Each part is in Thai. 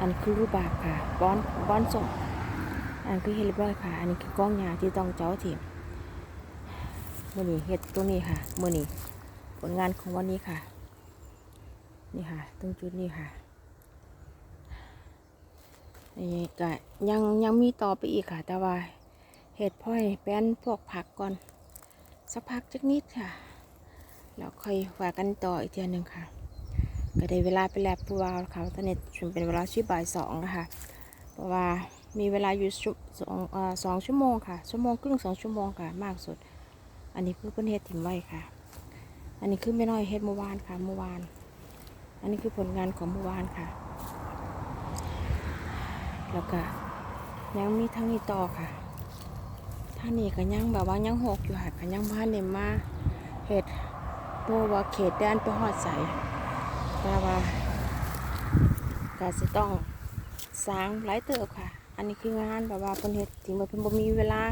อันคือรูปแบาปค่ะบอนบอนส่งอันคือเฮ็ดเรียบร้อยค่ะ อันนี้คือกล้องยาที่ต้องเจ้าถิ่มมื่อนี้เฮ็ดตรงนี้ค่ะมื่อนี้ผลงานของวันนี้ค่ะ นี่ค่ะ ตรงจุดนี้ค่ะนี่ก็ยังยังมีต่อไปอีกค่ะ แต่ว่าเห็ดพ่อยแป้นพวกผักก่อน สักพักจักนิดค่ะ แล้วค่อยว่ากันต่ออีกเทียหนึ่งค่ะ ก็ได้เวลาไปแล้วเพราะว่าเขาตอนนี้ถึงเป็นเวลาช่วบ่ายสองค่ะเพราะว่ามีเวลาอยู่ชั่วสองสองชั่วโมงค่ะ ชั่วโมงครึ่งสองชั่วโมงค่ะมากสุด อันนี้คือเพิ่นเฮ็ดถิ่มไว้ค่ะ อันนี้คือไม่น้อยเฮ็ดเมื่อวานค่ะเมื่อวาน อันนี้คือผลงานของเมื่อวานค่ะ แล้วก็ยังมีทั้งนี้ต่อค่ะท่านี้ก็ยังแบบว่ายังหกอยู่ค่ะก็ยังบ้านเนมาเห็ดเพราะว่าเขตแดนไปหอดใส แต่ว่าก็จะต้องสร้างหลายเติบค่ะ อันนี้คืองานแบบว่าเป็นเห็ดถึงว่าเพิ่นบ่มีเวลา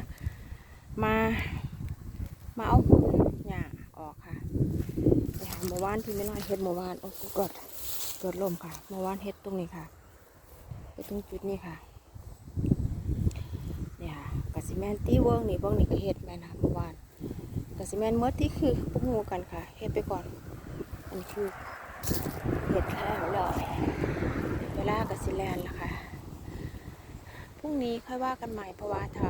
มามาเอาหุ่นหญ้าออกค่ะไปหาเมื่อวานที่ไม่น้อยเฮ็ดเมื่อวานโอ้กูกดเกิดลมค่ะเมื่อวานเฮ็ดตรงนี้ค่ะเฮ็ดตรงจุดนี้ค่ะเนี่ยค่ะกสิแมนตีเวิร์กนี่เวิร์กนี่ก็เฮ็ดแม่นะเมื่อวานกสิแมนเมื่อที่คือพวกงูกันค่ะเฮ็ดไปก่อนอันนี้คือ เฮ็ดแล้วล้วเวลากสิแลนแล้วค่ะพรุ่งนี้ค่อยว่ากันใหม่เพราะว่าถ้า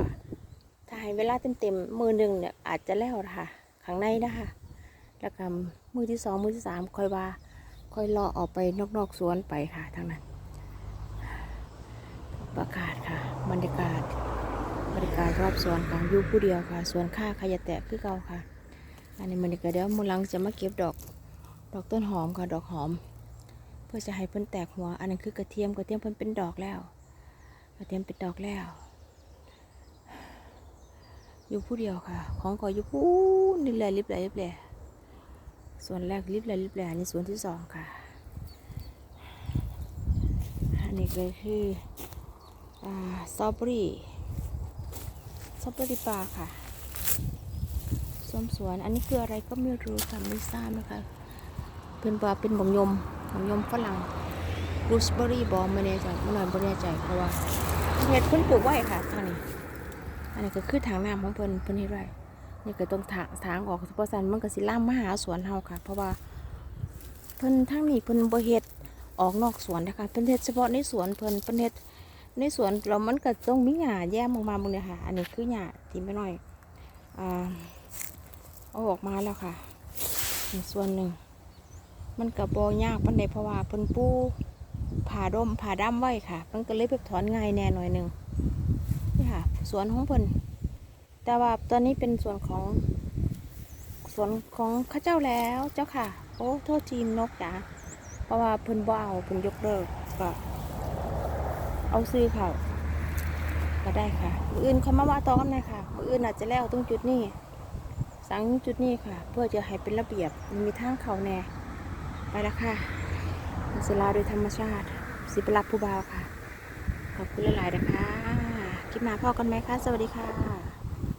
ถ้าให้เวลาเต็มๆมือหนึ่งเนี่ยอาจจะแล้วนะคะข้างในนะคะแล้วก็มือที่สองมือที่สามค่อยว่า ค่อยรอออกไปนอกๆสวนไปค่ะทางนั้นประกาศค่ะบรรยากาศบรรยากาศรอบสวนค่ะอยู่ผู้เดียวค่ะสวนข้าขยะแตกคือเก่าค่ะ อันนี้มันก็เดี๋ยวมูลังจะมาเก็บดอก ดอกต้นหอมค่ะดอกหอม เพื่อจะให้เพิ่นแตกหัว อันนั้นคือกระเทียมกระเทียมเพิ่นเป็นดอกแล้ว กระเทียมเป็นดอกแล้ว อยู่ผู้เดียวค่ะ ของก็อยู่ผู้นี่เลยริบเลยริบเลยส่วนแรกลิบแลลิบแลนี่ส่วนที่สองค่ะอันนี้ก็คืออ่าสตรอเบอรี่สตรอเบอรี่ปลาค่ะส้มสวน อันนี้คืออะไรก็ไม่รู้ค่ะไม่ทราบนะคะ เป็นปลาเป็นบงยมบงยมฝรั่งรูสเบอรี่บอมไม่แน่ใจไม่หน่อยไม่แน่ใจเพราะว่าเห็ดเพิ่นปลูกไว้ค่ะทางนี้ อันนี้ก็คือทางน้ำของเพิ่นเพิ่นเฮ็ดไว้นี่ก็ต้องทางทางออกเพราะสันมันก็สิล่ามมาหาสวนเฮาค่ะ เพราะว่าเพิ่นทั้งนี้เพิ่นบ่เฮ็ดออกนอกสวนนะคะเพิ่นเฮ็ดเฉพาะในสวนเพิ่นเพิ่นเฮ็ดในสวนแล้วมันก็ต้องมีหญ้าแยกออกมาบางเนี่ยค่ะ อันนี้คือหญ้าที่ไม่น้อยอ่าเอาออกมาแล้วค่ะส่วนหนึ่ง มันก็บ่ยากปานใดเพราะว่าเพิ่นปูผ่าดมผ่าด้ามไว้ค่ะมันก็เลยแบบถอนง่ายแน่หน่อยหนึ่งนี่ค่ะ สวนของเพิ่นแต่ว่าตอนนี้เป็นส่วนของส่วนของข้าเจ้าแล้วเจ้าค่ะ โอ้โทษทีมนกจ๋าเพราะว่าเพิ่นบ่เอาเพิ่นยกเลิกก็เอาซื้อเขาก็ได้ค่ะมืออื่นเขามาว่าต่อกันเลยค่ะมืออื่นอาจจะแล้วตรงจุดนี้ สังจุดนี้ค่ะ เพื่อจะให้เป็นระเบียบมีทางเขาแน่ แล้วค่ะศิลาโดยธรรมชาติ สิบรับผู้บ่าวค่ะ ขอบคุณหลายๆนะคะ คลิปหน้าพ่อกันไหมคะ สวัสดีค่ะ